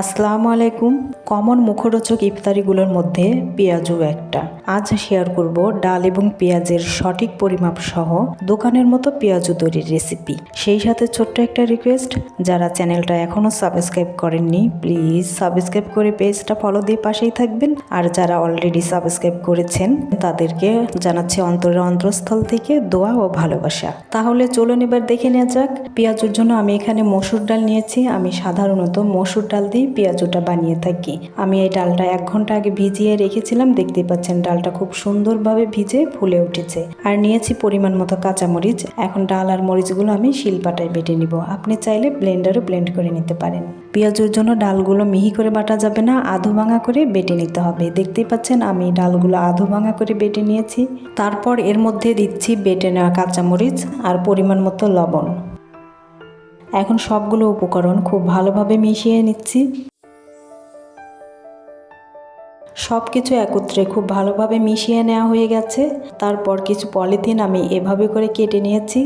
আসসালামু আলাইকুম। কমন মুখরোচক ইফতারিগুলোর মধ্যে পেঁয়াজও একটা। আজ শেয়ার করব ডাল এবং পেঁয়াজের সঠিক পরিমাপ সহ দোকানের মতো পেঁয়াজু তৈরির রেসিপি সেই সাথে ছোট্ট একটা রিকোয়েস্ট যারা চ্যানেলটা এখনও সাবস্ক্রাইব করেননি প্লিজ সাবস্ক্রাইব করে পেজটা ফলো দিয়ে পাশেই থাকবেন। আর যারা অলরেডি সাবস্ক্রাইব করেছেন, তাদেরকে জানাচ্ছে অন্তরের অন্তরস্থল থেকে দোয়া ও ভালোবাসা। তাহলে চলুন এবার দেখে নেওয়া যাক। পেঁয়াজুর জন্য আমি এখানে মসুর ডাল নিয়েছি। আমি সাধারণত মসুর ডাল দিয়ে পেঁয়াজুটা বানিয়ে থাকি। আমি এই ডালটা এক ঘণ্টা আগে ভিজিয়ে রেখেছিলাম দেখতে পাচ্ছেন ডালটা খুব সুন্দরভাবে ভিজে ফুলে উঠেছে। আর নিয়েছি পরিমাণ মতো কাঁচামরিচ। এখন ডাল আর মরিচগুলো আমি শিলপাটায় বেটে নিব। আপনি চাইলে ব্লেন্ডারও ব্লেন্ড করে নিতে পারেন। পেঁয়াজুর জন্য ডালগুলো মিহি করে বাটা যাবে না, আধো ভাঙা করে বেটে নিতে হবে। দেখতেই পাচ্ছেন আমি ডালগুলো আধো ভাঙা করে বেটে নিয়েছি। তারপর এর মধ্যে দিচ্ছি বেটে নেওয়া কাঁচামরিচ আর পরিমাণ মতো লবণ। এখন সবগুলো উপকরণ খুব ভালোভাবে মিশিয়ে নিচ্ছি। সব কিছু একত্রে খুব ভালোভাবে মিশিয়ে নেওয়া হয়ে গেছে। তারপর কিছু পলিথিন আমি এভাবে করে কেটে নিয়েছি।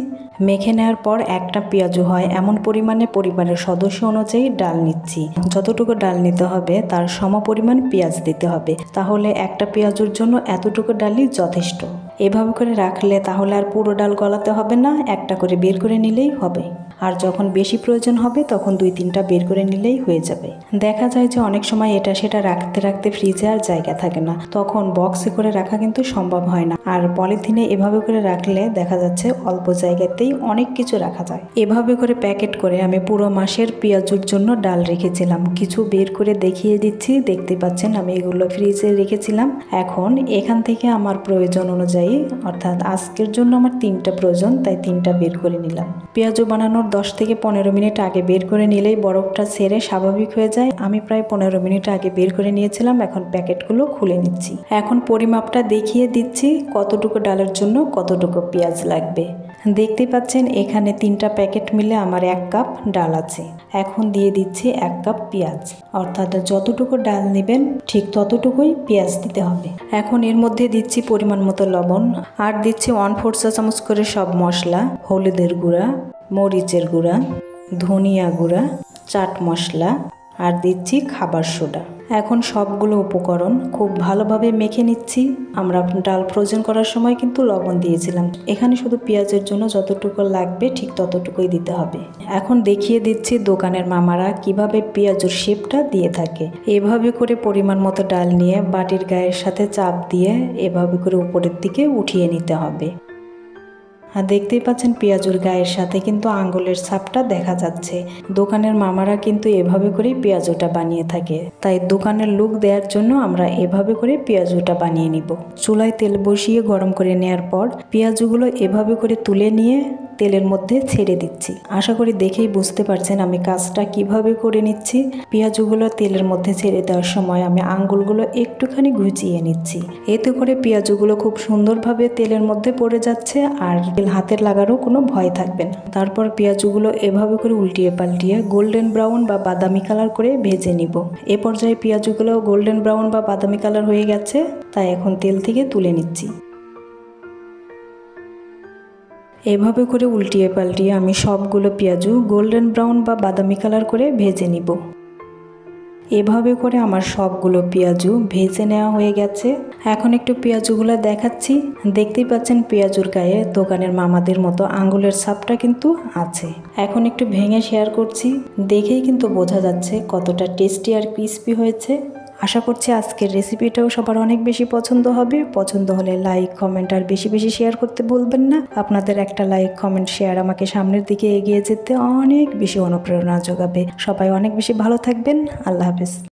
মেখে নেওয়ার পর একটা পেঁয়াজু হয়, এমন পরিমাণে পরিবারের সদস্য অনুযায়ী ডাল নিচ্ছি। যতটুকু ডাল নিতে হবে, তার সম পরিমাণ পেঁয়াজ দিতে হবে। তাহলে একটা পেঁয়াজুর জন্য এতটুকু ডালই যথেষ্ট। এভাবে করে রাখলে তাহলে আর পুরো ডাল গলাতে হবে না, একটা করে বের করে নিলেই হবে। আর যখন বেশি প্রয়োজন হবে, তখন দুই তিনটা বের করে নিলেই হয়ে যাবে। দেখা যায় যে অনেক সময় এটা সেটা রাখতে রাখতে ফ্রিজে আর জায়গা থাকে না। তখন বক্সে করে রাখা কিন্তু সম্ভব হয় না। আর পলিথিনে এভাবে করে রাখলে দেখা যাচ্ছে অল্প জায়গাতেই অনেক কিছু রাখা যায়। এভাবে করে প্যাকেট করে আমি পুরো মাসের পেঁয়াজুর জন্য ডাল রেখেছিলাম। কিছু বের করে দেখিয়ে দিচ্ছি, দেখতে পাচ্ছেন আমি এগুলো ফ্রিজে রেখেছিলাম। এখন এখান থেকে আমার প্রয়োজন অনুযায়ী, অর্থাৎ আজকের জন্য আমার তিনটা প্রয়োজন, তাই তিনটা বের করে নিলাম। পেঁয়াজু বানানোর দশ থেকে পনেরো মিনিট আগে বের করে নিলেই বরফটা ছেড়ে স্বাভাবিক হয়ে যায়। আমি প্রায় পনেরো মিনিট আগে বের করে নিয়েছিলাম, এখন প্যাকেটগুলো খুলে নিচ্ছি। এখন পরিমাপটা দেখিয়ে দিচ্ছি কতটুকু ডালের জন্য কতটুকু পেঁয়াজ লাগবে। দেখতেই পাচ্ছেন, এখানে তিনটা প্যাকেট মিলে আমার এক কাপ ডাল আছে। এখন দিয়ে দিচ্ছি এক কাপ পেঁয়াজ। অর্থাৎ যতটুকু ডাল নেবেন, ঠিক ততটুকুই পেঁয়াজ দিতে হবে। এখন এর মধ্যে দিচ্ছি পরিমাণ মতো লবণ। আর দিচ্ছি ওয়ান ফোর চা চামচ করে সব মশলা, হলুদের গুঁড়া, মরিচের গুঁড়া, ধনিয়া গুঁড়া, চাট মশলা, আর দিচ্ছি খাবার সোডা। এখন সবগুলো উপকরণ খুব ভালোভাবে মেখে নিচ্ছি। আমরা ডাল ফ্রোজেন করার সময় কিন্তু লবণ দিয়েছিলাম। এখানে শুধু পেঁয়াজের জন্য যতটুকু লাগবে ঠিক ততটুকুই দিতে হবে। এখন দেখিয়ে দিচ্ছি দোকানের মামারা কীভাবে পেঁয়াজুর শেপটা দিয়ে থাকে। এভাবে করে পরিমাণ মতো ডাল নিয়ে বাটির গায়ের সাথে চাপ দিয়ে এভাবে করে উপরের দিকে উঠিয়ে নিতে হবে। আর দেখতেই পাচ্ছেন পেঁয়াজুর গায়ের সাথে কিন্তু আঙ্গুলের ছাপটা দেখা যাচ্ছে। দোকানের মামারা কিন্তু এভাবে করেই পেঁয়াজুটা বানিয়ে থাকে। তাই দোকানের লুক দেওয়ার জন্য আমরা এভাবে করে পেঁয়াজুটা বানিয়ে নিব। চুলায় তেল বসিয়ে গরম করে নেয়ার পর পেঁয়াজুগুলো এভাবে করে তুলে নিয়ে তেলের মধ্যে ছেড়ে দিচ্ছি। আশা করি দেখেই বুঝতে পারছেন আমি কাজটা কীভাবে করে নিচ্ছি। পেঁয়াজগুলো তেলের মধ্যে ছেড়ে দেওয়ার সময় আমি আঙ্গুলগুলো একটুখানি ঘুচিয়ে নিচ্ছি। এতে করে পেঁয়াজগুলো খুব সুন্দরভাবে তেলের মধ্যে পড়ে যাচ্ছে আর তেল হাতের লাগারও কোনো ভয় থাকবে না। তারপর পেঁয়াজগুলো এভাবে করে উল্টিয়ে পাল্টিয়ে গোল্ডেন ব্রাউন বা বাদামি কালার করে ভেজে নিব। এ পর্যায়ে পেঁয়াজগুলো গোল্ডেন ব্রাউন বা বাদামি কালার হয়ে গেছে, তাই এখন তেল থেকে তুলে নিচ্ছি। এভাবে করে উল্টিয়ে পাল্টিয়ে আমি সবগুলো পেঁয়াজু গোল্ডেন ব্রাউন বা বাদামি কালার করে ভেজে নিব। এভাবে করে আমার সবগুলো পেঁয়াজু ভেজে নেওয়া হয়ে গেছে। এখন একটু পেঁয়াজুগুলো দেখাচ্ছি। দেখতেই পাচ্ছেন পেঁয়াজুর গায়ে দোকানের মামাদের মতো আঙ্গুলের ছাপটা কিন্তু আছে। এখন একটু ভেঙে শেয়ার করছি। দেখেই কিন্তু বোঝা যাচ্ছে কতটা টেস্টি আর ক্রিস্পি হয়েছে। আশা করছি আজকের রেসিপিটাও সবার অনেক বেশি পছন্দ হবে। পছন্দ হলে লাইক কমেন্ট আর বেশি বেশি শেয়ার করতে বলবেন না। আপনাদের একটা লাইক কমেন্ট শেয়ার আমাকে সামনের দিকে এগিয়ে যেতে অনেক বেশি অনুপ্রেরণা যোগাবে। সবাই অনেক বেশি ভালো থাকবেন। আল্লাহ হাফেজ।